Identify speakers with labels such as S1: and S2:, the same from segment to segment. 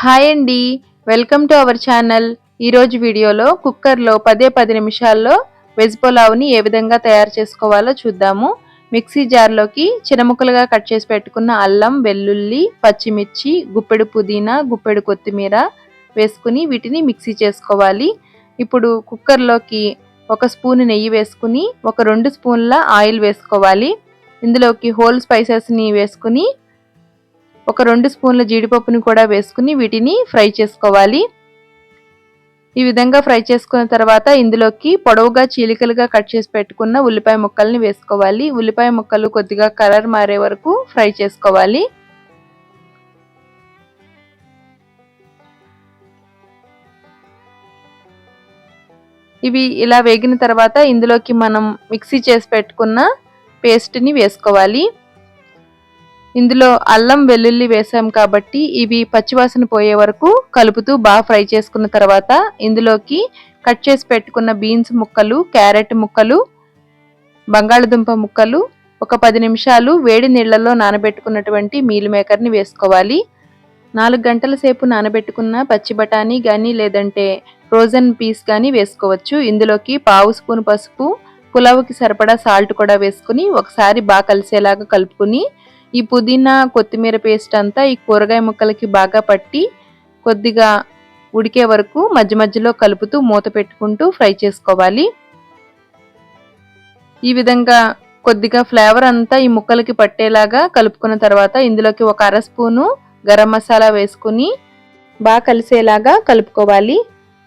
S1: Hi అండి. Welcome to our channel. ఈరోజు వీడియోలో కుక్కర్లో పదే పది నిమిషాల్లో వెజ్ పులావ్ని ఏ విధంగా తయారు చేసుకోవాలో చూద్దాము. మిక్సీ జార్లోకి చిన్నముక్కలుగా కట్ చేసి పెట్టుకున్న అల్లం వెల్లుల్లి పచ్చిమిర్చి గుప్పెడు పుదీనా గుప్పెడు కొత్తిమీర వేసుకుని వీటిని మిక్సీ చేసుకోవాలి. ఇప్పుడు కుక్కర్లోకి ఒక స్పూన్ నెయ్యి వేసుకుని ఒక రెండు స్పూన్ల ఆయిల్ వేసుకోవాలి. ఇందులోకి హోల్ స్పైసెస్ని వేసుకుని ఒక రెండు స్పూన్ల జీడిపప్పుని కూడా వేసుకుని వీటిని ఫ్రై చేసుకోవాలి. ఈ విధంగా ఫ్రై చేసుకున్న తర్వాత ఇందులోకి పొడవుగా చీలికలుగా కట్ చేసి పెట్టుకున్న ఉల్లిపాయ ముక్కల్ని వేసుకోవాలి. ఉల్లిపాయ ముక్కలు కొద్దిగా కలర్ మారే వరకు ఫ్రై చేసుకోవాలి. ఇవి ఇలా వేగిన తర్వాత ఇందులోకి మనం మిక్సీ చేసి పెట్టుకున్న పేస్ట్ని వేసుకోవాలి. ఇందులో అల్లం వెల్లుల్లి వేసాం కాబట్టి ఇవి పచ్చివాసన పోయే వరకు కలుపుతూ బాగా ఫ్రై చేసుకున్న తర్వాత ఇందులోకి కట్ చేసి పెట్టుకున్న బీన్స్ ముక్కలు క్యారెట్ ముక్కలు బంగాళదుంప ముక్కలు ఒక పది నిమిషాలు వేడి నీళ్ళలో నానబెట్టుకున్నటువంటి మీల్ మేకర్ని వేసుకోవాలి. నాలుగు గంటల సేపు నానబెట్టుకున్న పచ్చి బఠానీ కానీ లేదంటే ఫ్రోజన్ పీస్ కానీ వేసుకోవచ్చు. ఇందులోకి పావు స్పూన్ పసుపు పులావుకి సరిపడా సాల్ట్ కూడా వేసుకుని ఒకసారి బాగా కలిసేలాగా కలుపుకుని ఈ పుదీనా కొత్తిమీర పేస్ట్ అంతా ఈ కూరగాయ ముక్కలకి బాగా పట్టి కొద్దిగా ఉడికే వరకు మధ్య మధ్యలో కలుపుతూ మూత పెట్టుకుంటూ ఫ్రై చేసుకోవాలి. ఈ విధంగా కొద్దిగా ఫ్లేవర్ అంతా ఈ ముక్కలకి పట్టేలాగా కలుపుకున్న తర్వాత ఇందులోకి ఒక అర స్పూను గరం మసాలా వేసుకుని బాగా కలిసేలాగా కలుపుకోవాలి.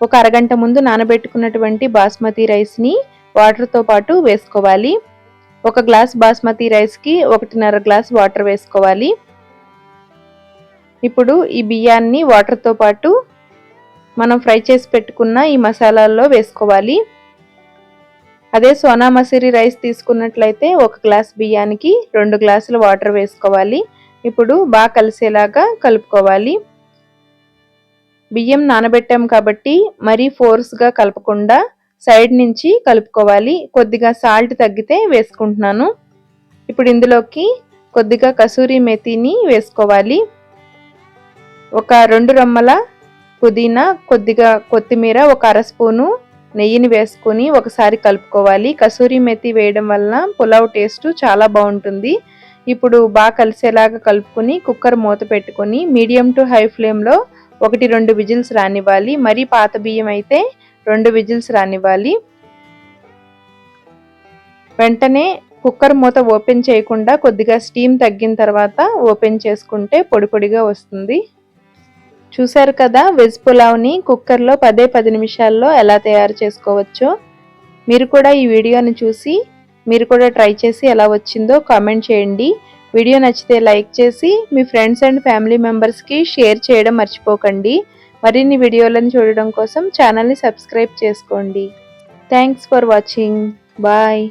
S1: ఒక అరగంట ముందు నానబెట్టుకున్నటువంటి బాస్మతి రైస్ని వాటర్తో పాటు వేసుకోవాలి. ఒక గ్లాస్ బాస్మతి రైస్కి ఒకటిన్నర గ్లాస్ వాటర్ వేసుకోవాలి. ఇప్పుడు ఈ బియ్యాన్ని వాటర్తో పాటు మనం ఫ్రై చేసి పెట్టుకున్న ఈ మసాలాల్లో వేసుకోవాలి. అదే సోనా మసూరి రైస్ తీసుకున్నట్లయితే ఒక గ్లాస్ బియ్యానికి రెండు గ్లాసులు వాటర్ వేసుకోవాలి. ఇప్పుడు బాగా కలిసేలాగా కలుపుకోవాలి. బియ్యం నానబెట్టాం కాబట్టి మరీ ఫోర్స్గా కలపకుండా సైడ్ నుంచి కలుపుకోవాలి. కొద్దిగా సాల్ట్ తగ్గితే వేసుకుంటున్నాను. ఇప్పుడు ఇందులోకి కొద్దిగా కసూరి మెతిని వేసుకోవాలి. ఒక రెండు రమ్మల పుదీనా కొద్దిగా కొత్తిమీర ఒక అర స్పూను నెయ్యిని వేసుకొని ఒకసారి కలుపుకోవాలి. కసూరి మెతి వేయడం వలన పులావ్ టేస్ట్ చాలా బాగుంటుంది. ఇప్పుడు బాగా కలిసేలాగా కలుపుకొని కుక్కర్ మూత పెట్టుకొని మీడియం టు హై ఫ్లేమ్లో ఒకటి రెండు విజిల్స్ రానివ్వాలి. మరీ పాత బియ్యం అయితే రెండు విజిల్స్ రానివ్వాలి. వెంటనే కుక్కర్ మూత ఓపెన్ చేయకుండా కొద్దిగా స్టీమ్ తగ్గిన తర్వాత ఓపెన్ చేసుకుంటే పొడి పొడిగా వస్తుంది. చూశారు కదా వెజ్ పులావ్ని కుక్కర్లో పదే పది నిమిషాల్లో ఎలా తయారు చేసుకోవచ్చో? మీరు కూడా ఈ వీడియోని చూసి మీరు కూడా ట్రై చేసి ఎలా వచ్చిందో కామెంట్ చేయండి. వీడియో నచ్చితే లైక్ చేసి మీ ఫ్రెండ్స్ అండ్ ఫ్యామిలీ మెంబర్స్కి షేర్ చేయడం మర్చిపోకండి. మరిన్ని వీడియోలను చూడడం కోసం ఛానల్ని సబ్స్క్రైబ్ చేసుకోండి. Thanks for watching bye